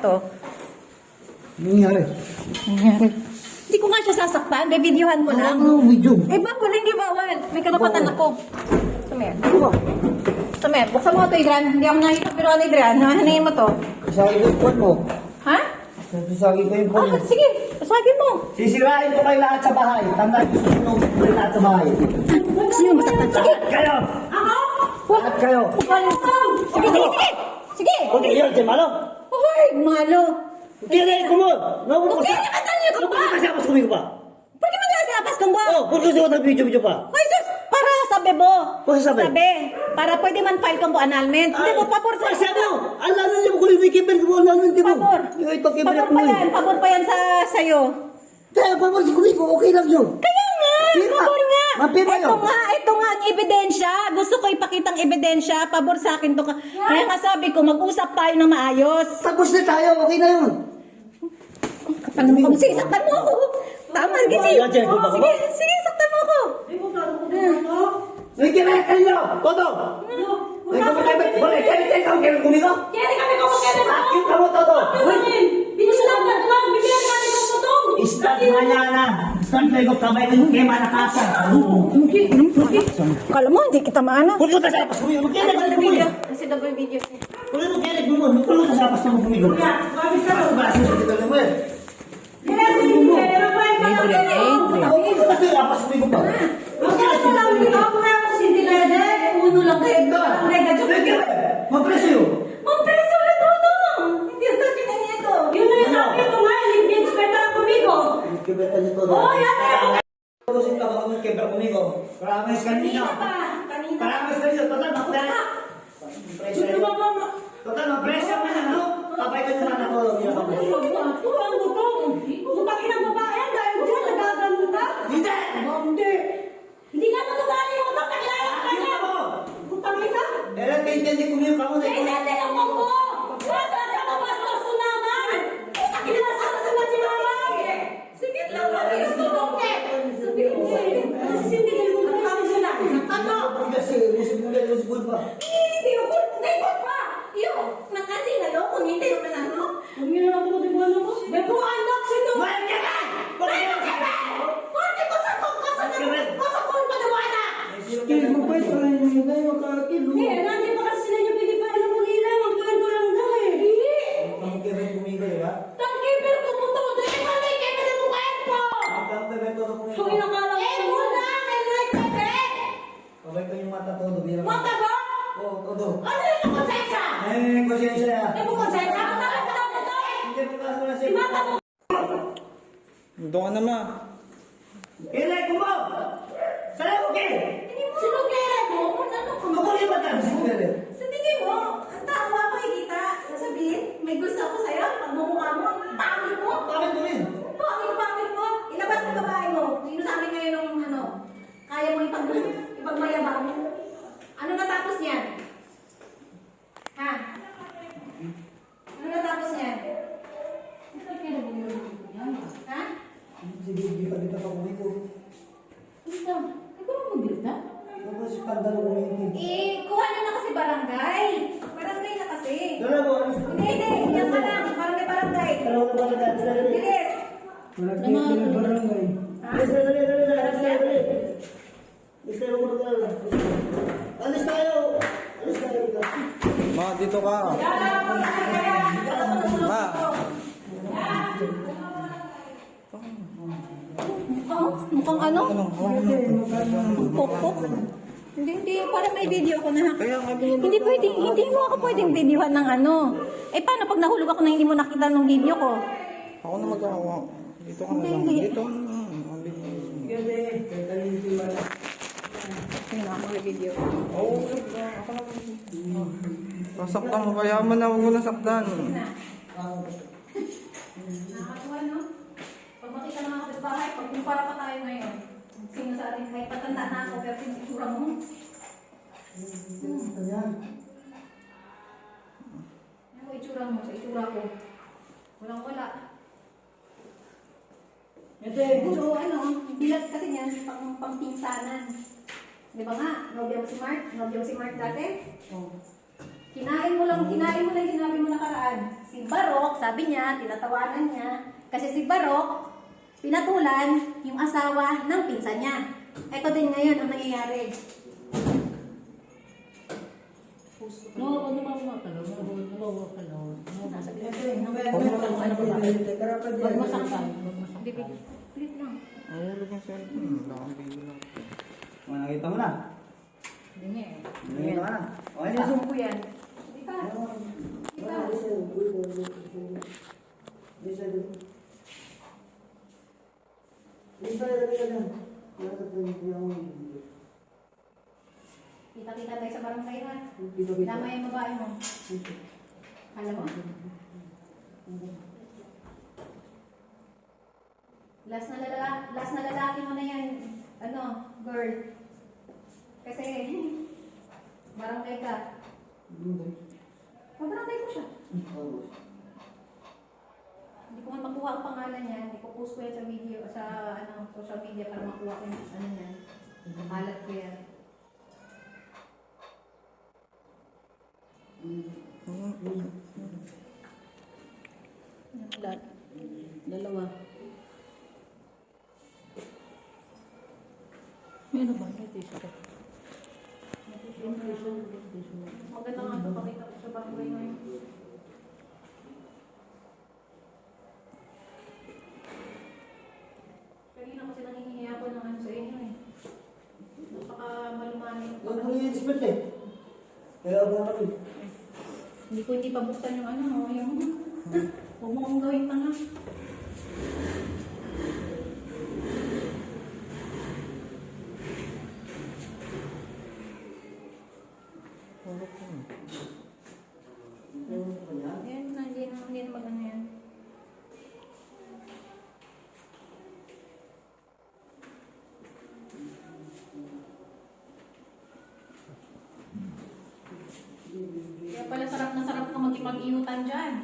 to. Nangyari. Nangyari. Hindi ko nga siya sasaktan. Bibidyohan mo lang. Ano, video? Eh, bawal. Hindi bawal. May karapatan ako. Tumer. Ano ba? Tumer. Buksan mo ito, Adrian. Hindi ako nakita pero ano, Adrian. Hanayin mo to. Sasagi ko yung phone mo. Ha? Sasagi ko yung phone mo. Ah, sige. Pasagin mo. Sisirain ko kayo lahat sa bahay. Tandaan ko susunod ko kayo lahat sa bahay. Niyo masaktan? Sige. Kayo! Huwag. Lahat kayo! Sige, sige, sige. Sige. Okay, yun, si Malo. Hoy, malo. Tirayin ko mo! Naku ko Okay, sa... nakatan niyo ko ba kasi ako sumigo pa? Pwede mo nila sa apas kang ba? Oh, kung gusto ko ng video-video pa. Hoy, sus! Para sabi mo. Kung sabi? Sabi. Para pwede man file kang po annulment. Hindi mo, pabor sa Kasi ano? Alam niyo kung may kiber ko niyo mo. Pabor. Yung ito kiber Pabor ko pa mo. yan. Pabor pa yan sa sa'yo. Kaya pabor si Kumiko, okay lang yun. Kaya nga, Mapirma ito yun. nga, ito nga ang ebidensya. Gusto ko ipakitang ebidensya. Pabor sa akin to. Kaya nga sabi ko, mag-usap tayo ng maayos. Tapos na tayo, okay na yun. Kapal mo sige, saktan mo ako. Tama, kasi. Yan, Jen, kung baka Sige, sige, saktan mo ako. May kiber kayo! Toto! Tayo kang kiber Kumiko? Kaya kami kumakailan mo. Bakit ka mo, Toto? Amin. Binisalam na naman. Niya na. Istat na yung kamay ng kema na kasa. Kala mo, hindi kita maana. Kung ito sa apas kumigo, magkinig ka kumigo. Kasi double video. Kung ito kinig mo, kung ito sa apas mo kumigo. Grabe ka. Bakit ba sa na mo eh? Kaya bigyan na naman. Adrian, Adrian. Ako ito kasi apas kumigo pa. Kaya ko lang dito ako na ako si Dilede. Uno lang kayo. Ang rega dyan. Magpreso yun. Ma'am, preso na todo. Hindi ito kinanito. Yun na yung sabi ko nga. Hindi expert ako kumigo. Kibetan niyo todo. Oo, yan. yan. Tutusin ka baka mong kiber kumigo. Promise kanina. pa. Kanina. Promise kanina. Total, magpreso. Ito ba ba? Total, magpreso mo na, no? Kapay ka naman ako. Ito ang butong. Utang inang babae dahil dyan nagaganda. Hindi! Hindi. Hindi ka matugali yung utang na kilala ka ako! Utang ina. Eh, kaintindi ka mo. Lang ako. Basta mo lang, mo pa. Hindi ko. Hindi ko pa. Iyo. Nakasi na lo. Kung hindi ko na ano. Huwag niyo na ako matibuhan ako. Dito anak sino? Ka ba? Wala ka ba? Bakit ko sa ko sa kong panawana? Kaya magpahit pa rin yung hindi mo kakakil. Eh, nandiyan pa Oo, todo. Ano yung konsensya? Eh, konsensya ya. Ano yung konsensya? Ano talaga ka daw nito eh? Hindi mo kaso na siya. Mata mo. Doon ka naman. Ilay ko mo! Saan ako kay? Sino kaya mo? Ano ko? Makulit ba tayo? Sige, Bele. Sa tingin mo, ang tao nga makikita. Sasabihin, may gusto ako sa'yo. Pagmumukha mo, pangit mo. Bakit mo rin? Pangit, pangit mo. Ilabas mo babae mo. Sino sa amin ngayon ng ano? Kaya mo ipag ipagmayabang. Ano natapos niyan? Ha? Ano natapos niyan? Ha? Sige, hindi pa dito pa kumigo. Ito. Ikaw mo magbilda? Tapos skandalo kumigo. Eh, kuha na na kasi barangay. Barangay na kasi. Dala mo, alis. Hindi, hindi. Yan ka lang. Barangay, barangay. Dala mo na ba na dala? Bilis. barangay. Alis na, dali, dali, dali, alis na, dali. Alis na, dali. Alis tayo. Alis tayo. Ma, dito ka. Ma, mukhang ano? Pokpok. Hindi, hindi. Para may video ko na. Hindi pwedeng, hindi mo ako pwedeng videohan ng ano. Eh, paano pag nahulog ako na hindi mo nakita ng video ko? Ako na magkakawa. Dito ka na lang. Dito ka na lang. Ang bilis. Ayun ako may video. Oo, ako na. Sasaktan mo kaya man na nasaktan. Pag kumpara pa tayo ngayon, sino sa atin, kahit patanda na ako, pero yung itsura mo. Ayan. Ano itsura mo sa itsura ko? Walang wala. Ito, ano, bilat kasi niyan, pang, pang pinsanan. Di ba nga, nobya mo si Mark? Nobya mo si Mark dati? Oh. Kinain mo lang, kinain mo lang yung sinabi mo nakaraan. Si Barok, sabi niya, tinatawanan niya. Kasi si Barok, pinatulan yung asawa ng pinsan niya. Ito din ngayon ang nangyayari. No, huwag naman mo ka lang. Huwag mo ka lang. Nasa Huwag masaktan. Huwag masaktan. Pilit lang. Ang hulog ng cellphone. Wala video na. Oh, nakita mo na. Hindi nga eh. Nakita ka na. Okay na. Zoom ko yan. Di ba? Kita-kita tayo sa barangay ha. Lamay yung babae mo. Alam mo? Last na lalaki, last na lalaki mo na yan. Ano, girl. Kasi, barangay ka. Mabarangay ko siya. Nga makuha ang pangalan niya. Hindi ko yan sa video, sa ano, social media para makuha ko yung ano niya. Alat ko yan. Lahat. Dalawa. Ano ba? Maganda nga ito, pakita ko sa barangay ngayon. i-respect eh. Kaya ako kami. Eh. Hindi ko hindi pabuksan yung ano, oh, yung Huwag mo kong gawin pa nga. Ayan, hindi na, hindi na mag-ano pag-iutan dyan.